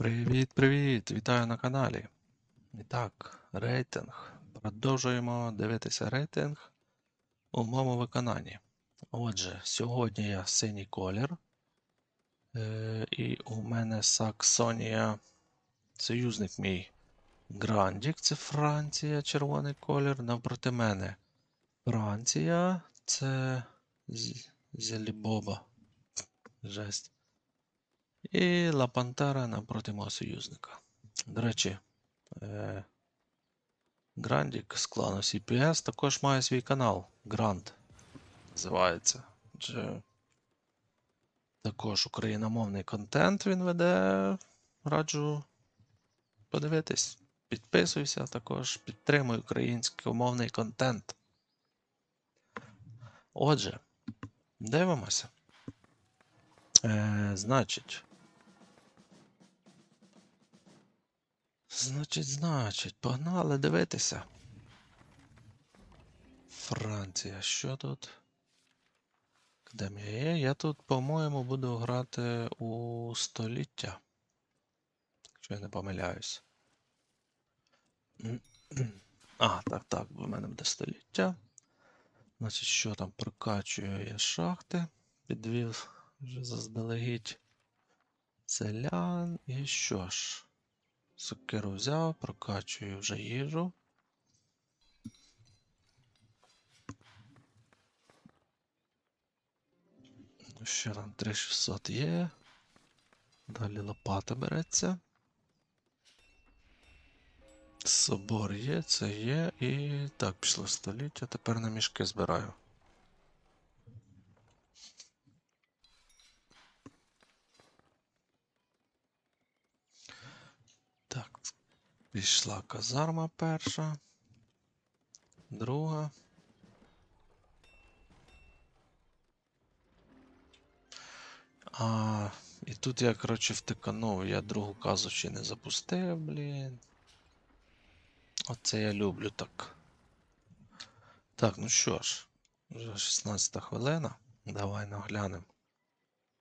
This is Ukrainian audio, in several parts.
Привіт-привіт! Вітаю на каналі. І так, рейтинг. Продовжуємо дивитися рейтинг у моєму виконанні. Отже, сьогодні я синій колір. Е, і у мене Саксонія, союзник мій Грандік, це Франція, червоний колір. Навпроти мене Франція, це Зелібоба. Жесть. І Ла Пантера напроти мого союзника. До речі, е, Грандік з клану CPS також має свій канал. Гранд називається. Отже, також україномовний контент він веде. Раджу подивитись. Підписуйся, також підтримуй українськомовний контент. Отже, дивимося. Е, значить. Значить, значить, погнали дивитися. Франція, що тут? Академія є. Я тут, по-моєму, буду грати у століття. Якщо я не помиляюсь. А, так, так, в мене буде століття. Значить, що там прокачую я шахти. Підвів вже заздалегідь селян. І що ж? Сокиру взяв, прокачую вже їжу. Ще там 3600 є. Далі лопата береться. Собор є, це є. І так, пішло століття. Тепер на мішки збираю. Пішла казарма перша. Друга. А, і тут я, коротше, втиканув. Я другу казу ще не запустив, блін. Оце я люблю так. Так, ну що ж, вже 16 хвилина. Давай наглянемо.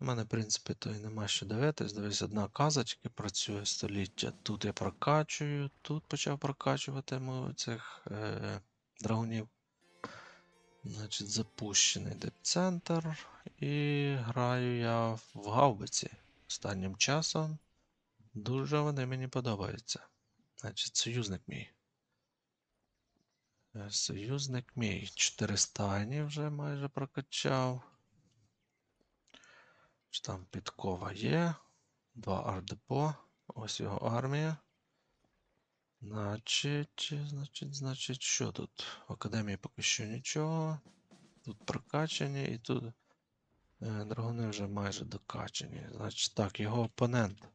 У мене, в принципі, то і нема що дивитись. Дивись, одна казочка працює століття. Тут я прокачую, тут почав прокачувати мою цих е, драгунів. Значить, запущений депцентр. І граю я в гаубиці останнім часом. Дуже вони мені подобаються. Значить, союзник мій. Е, Союзник мій. 4 стайні вже майже прокачав. Чи Там підкова є. Два ардепо. Ось його армія. Значить, значить, значить, що тут? В академії поки що нічого. Тут прокачані і тут е, драгуни вже майже докачані. Значить, так, його опонент.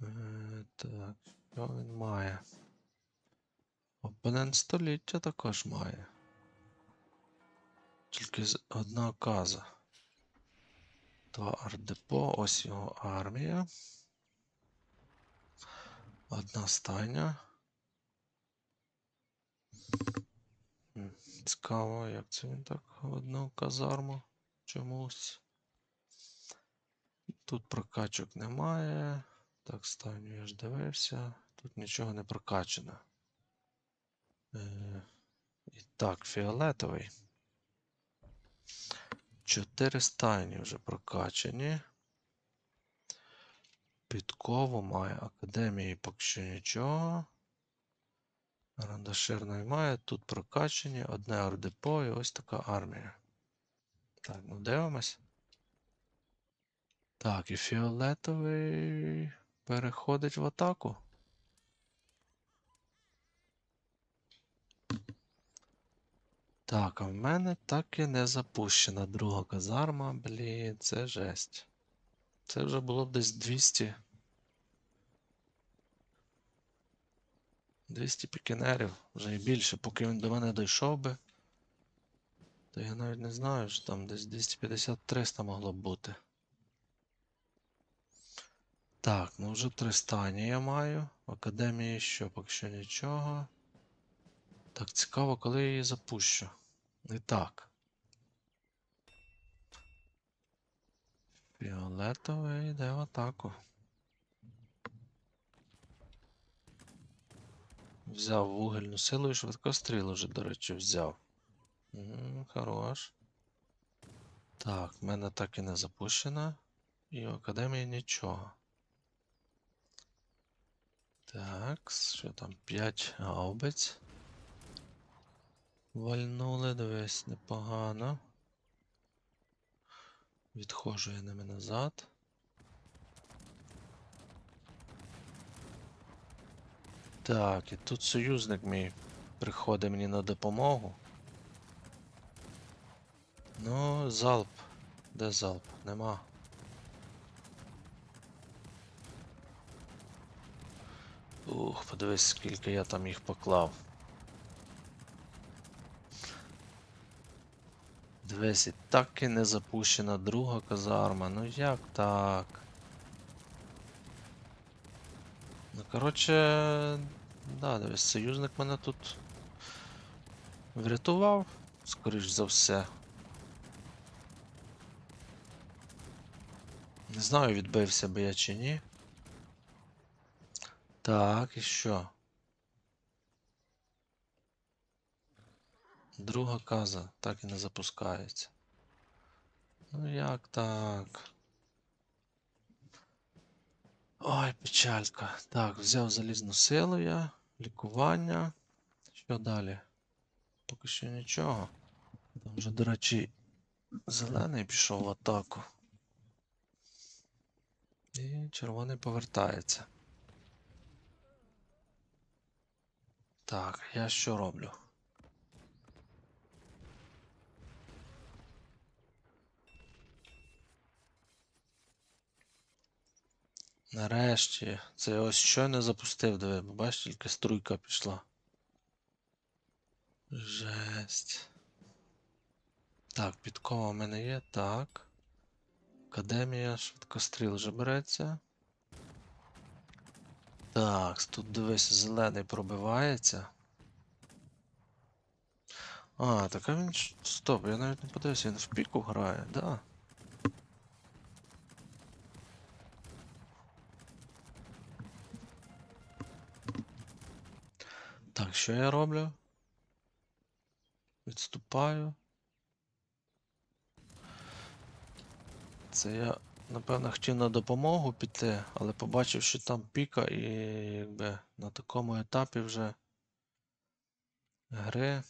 Е, так, що він має? Опонент століття також має. Тільки одна каза. Два ардепо, ось його армія. Одна стайня. Цікаво, як це він так одну казарму чомусь. Тут прокачок немає. Так, стайню я ж дивився. Тут нічого не прокачано. Е, і так, фіолетовий. Чотири стайні вже прокачані. Підкову має академії поки що нічого. Рандаширної має. Тут прокачані, одне ордепо і ось така армія. Так, ну дивимось. Так, і фіолетовий переходить в атаку. Так, а в мене так і не запущена друга казарма. Блін, це жесть. Це вже було б десь 200. 200 пікінерів, вже і більше, поки він до мене дійшов би. То я навіть не знаю, що там десь 250-300 могло б бути. Так, ну вже три стані я маю. В академії що, поки що нічого. Так, цікаво, коли я її запущу. І так. Фіолетовий йде в атаку. Взяв вугільну силу і швидкостріл уже, до речі, взяв. М, хорош. Так, в мене так і не запущено. І в академії нічого. Так, що там? 5 гаубиць. Вальнули, дивись, непогано. Відходжу я ними назад. Так, і тут союзник мій приходить мені на допомогу. Ну, залп. Де залп? Нема. Ух, подивись, скільки я там їх поклав. Дивись, і так і не запущена друга казарма. Ну як так? Ну, коротше, да, дивись, союзник мене тут врятував, скоріш за все. Не знаю, відбився би я чи ні. Так, і що? Друга каза так і не запускається. Ну як так? Ой, печалька. Так, взяв залізну силу я, лікування. Що далі? Поки що нічого. Там вже, до речі, зелений пішов в атаку. І червоний повертається. Так, я що роблю? Нарешті. Це я ось щойно запустив, диви, бачиш, тільки струйка пішла. Жесть. Так, підкова в мене є, так. Академія, швидкостріл вже береться. Так, тут дивись, зелений пробивається. А, так а він. Стоп, я навіть не подивився, він в піку грає, да. Так, що я роблю? Відступаю. Це я, напевно, хотів на допомогу піти, але побачив, що там піка, і якби на такому етапі вже гри.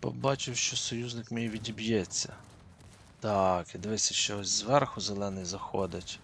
Побачив, що союзник мій відіб'ється. Так, і дивися, що ось зверху зелений заходить.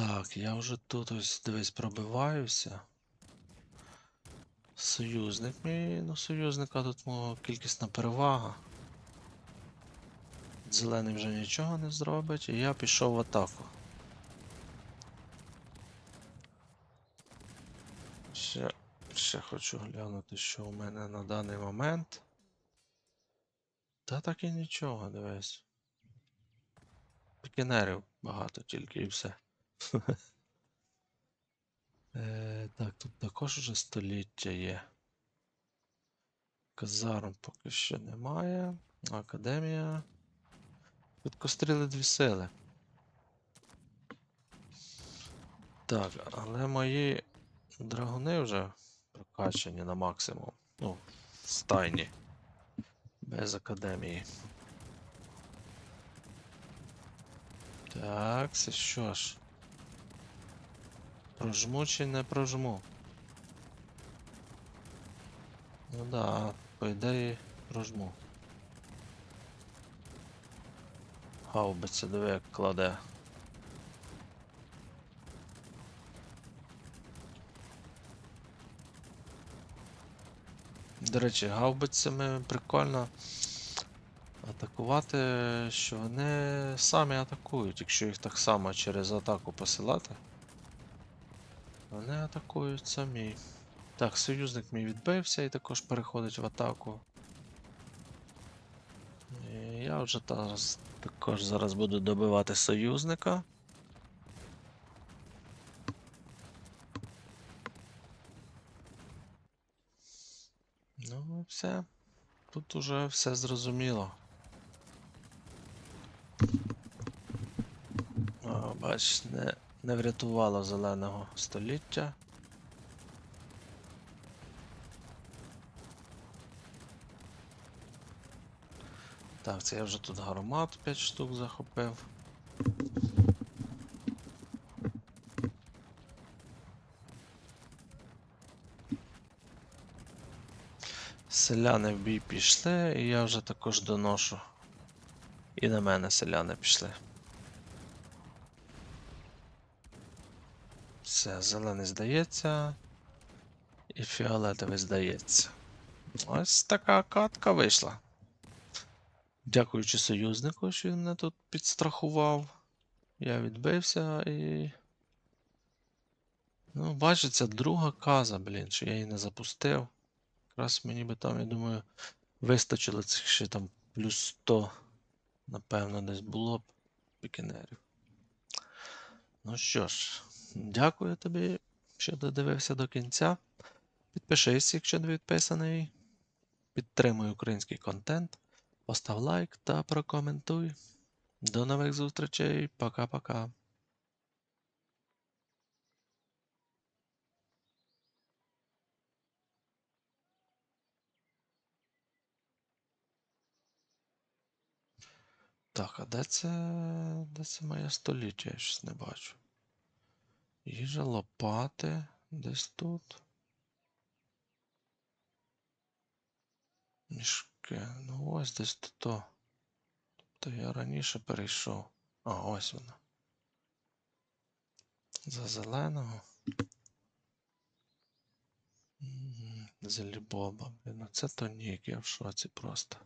Так, я вже тут ось дивись пробиваюся. Союзник мій, ну союзника тут мого кількісна перевага. Зелений вже нічого не зробить, і я пішов в атаку. Ще, ще хочу глянути, що у мене на даний момент. Та так і нічого, дивись. Пікінерів багато тільки і все. Е, так, тут також уже століття є. Казарм поки що немає. Академія. Швидкостріли дві сили. Так, але мої драгуни вже прокачані на максимум. Ну, стайні. Без академії. Так, це що ж? Прожму чи не прожму? Ну да, по ідеї прожму. Гаубиця, диви, як кладе. До речі, гаубицями прикольно атакувати, що вони самі атакують, якщо їх так само через атаку посилати. Вони атакують самі. Так, союзник мій відбився і також переходить в атаку. І я вже зараз, також зараз буду добивати союзника. Ну, все. Тут уже все зрозуміло. О, бач, не не врятувало зеленого століття. Так, це я вже тут гармат 5 штук захопив. Селяни в бій пішли, і я вже також доношу. І на мене селяни пішли. Все, зелений здається. І фіолетовий здається. Ось така катка вийшла. Дякуючи союзнику, що він мене тут підстрахував. Я відбився і. Ну, бачиться, друга каза, блін, що я її не запустив. Якраз мені би там, я думаю, вистачило цих ще там плюс 100, напевно, десь було б пікінерів. Ну що ж, дякую тобі, що додивився до кінця. Підпишись, якщо не підписаний. Підтримуй український контент. Постав лайк та прокоментуй. До нових зустрічей. Пока-пока. Так, а де це. Де це моє століття? Я щось не бачу. Їжа, лопати. Десь тут. Мішки. Ну ось десь тут. Тобто я раніше перейшов. А, ось вона. За зеленого. Зелібоба. Блін, ну це тонік, я в шоці просто.